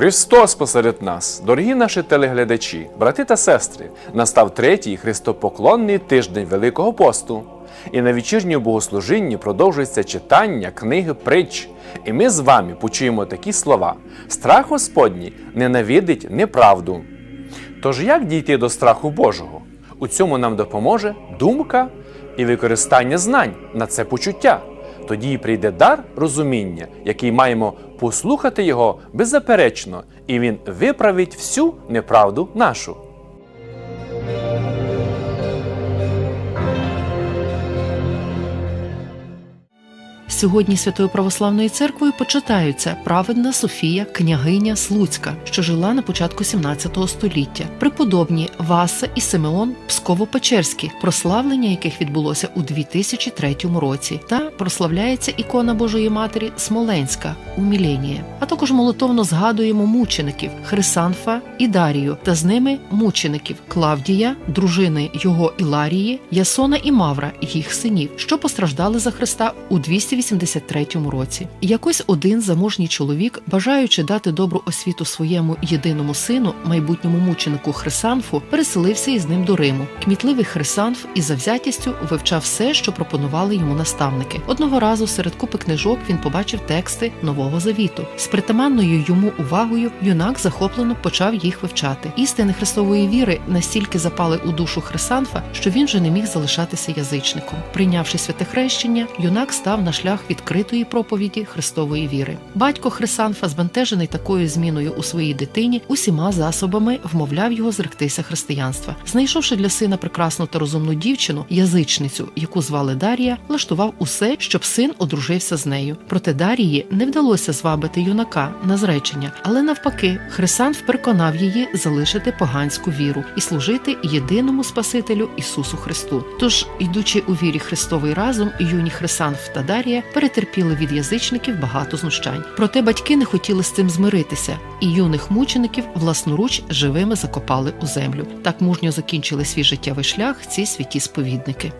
Христос посеред нас, дорогі наші телеглядачі, брати та сестри, настав третій христопоклонний тиждень Великого посту. І на вечірньому богослужінні продовжується читання книги притч. І ми з вами почуємо такі слова: Страх Господній ненавидить неправду. Тож як дійти до страху Божого? У цьому нам допоможе думка і використання знань на це почуття. Тоді і прийде дар розуміння, який маємо послухати його беззаперечно, і він виправить всю неправду нашу. Сьогодні Святою Православною церквою почитаються праведна Софія, княгиня Слуцька, що жила на початку 17 століття, преподобні Васа і Симеон Псково-Печерські, прославлення яких відбулося у 2003 році, та прославляється ікона Божої Матері Смоленська у Міленії. А також молитовно згадуємо мучеників Хрисанфа і Дарію, та з ними мучеників Клавдія, дружини його Іларії, Ясона і Мавра, їх синів, що постраждали за Христа у 283 році. Якось один заможній чоловік, бажаючи дати добру освіту своєму єдиному сину, майбутньому мученику Хрисанфу, переселився із ним до Риму. Кмітливий Хрисанф із завзятістю вивчав все, що пропонували йому наставники. Одного разу серед купи книжок він побачив тексти Нового Завіту. З притаманною йому увагою юнак захоплено почав їх вивчати. Істини Христової віри настільки запали у душу Хрисанфа, що він вже не міг залишатися язичником. Прийнявши святе хрещення, юнак став на шлях відкритої проповіді Христової віри. Батько Хрисанфа, збентежений такою зміною у своїй дитині, усіма засобами вмовляв його зректися християнства. Знайшовши для сина прекрасну та розумну дівчину, язичницю, яку звали Дарія, влаштував усе, щоб син одружився з нею. Проте Дарії не вдалося звабити юнака на зречення, але навпаки, Хрисанф переконав її залишити поганську віру і служити єдиному Спасителю Ісусу Христу. Тож, йдучи у вірі Христовий разом, юні Хрисанф та Дарія перетерпіли від язичників багато знущань. Проте батьки не хотіли з цим змиритися, і юних мучеників власноруч живими закопали у землю. Так мужньо закінчили свій життєвий шлях ці святі сповідники.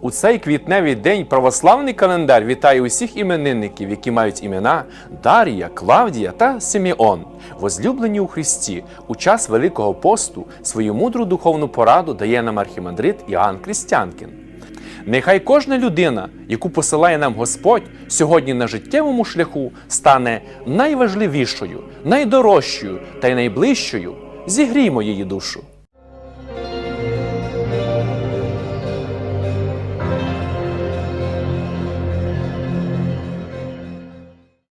У цей квітневий день православний календар вітає усіх іменинників, які мають імена Дарія, Клавдія та Симеон, возлюблені у Христі. У час Великого посту свою мудру духовну пораду дає нам архімандрит Іоанн Крістянкін. Нехай кожна людина, яку посилає нам Господь, сьогодні на життєвому шляху стане найважливішою, найдорожчою та й найближчою. Зігріймо її душу.